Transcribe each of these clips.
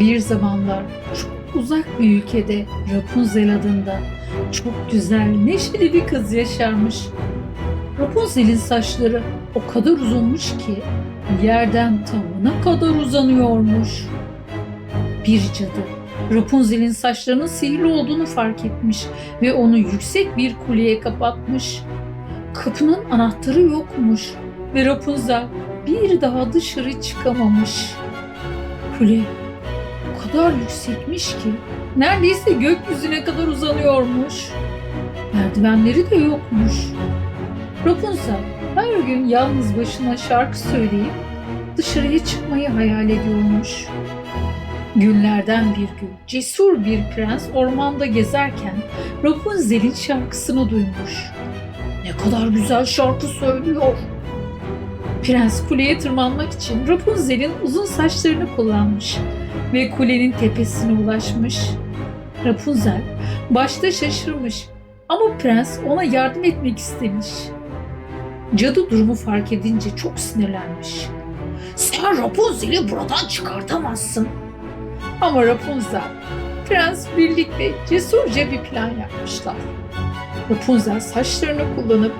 Bir zamanlar çok uzak bir ülkede Rapunzel adında çok güzel, neşeli bir kız yaşarmış. Rapunzel'in saçları o kadar uzunmuş ki yerden tavana kadar uzanıyormuş. Bir cadı Rapunzel'in saçlarının sihirli olduğunu fark etmiş ve onu yüksek bir kuleye kapatmış. Kapının anahtarı yokmuş ve Rapunzel bir daha dışarı çıkamamış. Kule kadar yüksekmiş ki neredeyse gökyüzüne kadar uzanıyormuş. Merdivenleri de yokmuş. Rapunzel her gün yalnız başına şarkı söyleyip dışarıya çıkmayı hayal ediyormuş. Günlerden bir gün cesur bir prens ormanda gezerken Rapunzel'in şarkısını duymuş. Ne kadar güzel şarkı söylüyor. Prens kuleye tırmanmak için Rapunzel'in uzun saçlarını kullanmış ve kulenin tepesine ulaşmış. Rapunzel başta şaşırmış ama prens ona yardım etmek istemiş. Cadı durumu fark edince çok sinirlenmiş. Sen Rapunzel'i buradan çıkartamazsın. Ama Rapunzel, prens birlikte cesurca bir plan yapmışlar. Rapunzel saçlarını kullanıp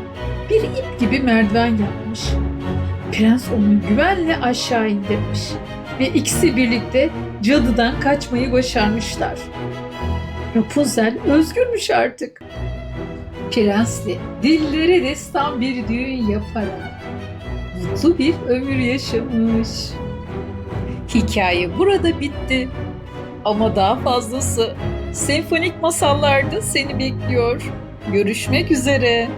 bir ip gibi merdiven yapmış. Prens onu güvenle aşağı indirmiş ve ikisi birlikte cadıdan kaçmayı başarmışlar. Rapunzel özgürmüş artık. Prensle dillere destan bir düğün yaparak mutlu bir ömür yaşamış. Hikaye burada bitti. Ama daha fazlası senfonik masallarda seni bekliyor. Görüşmek üzere.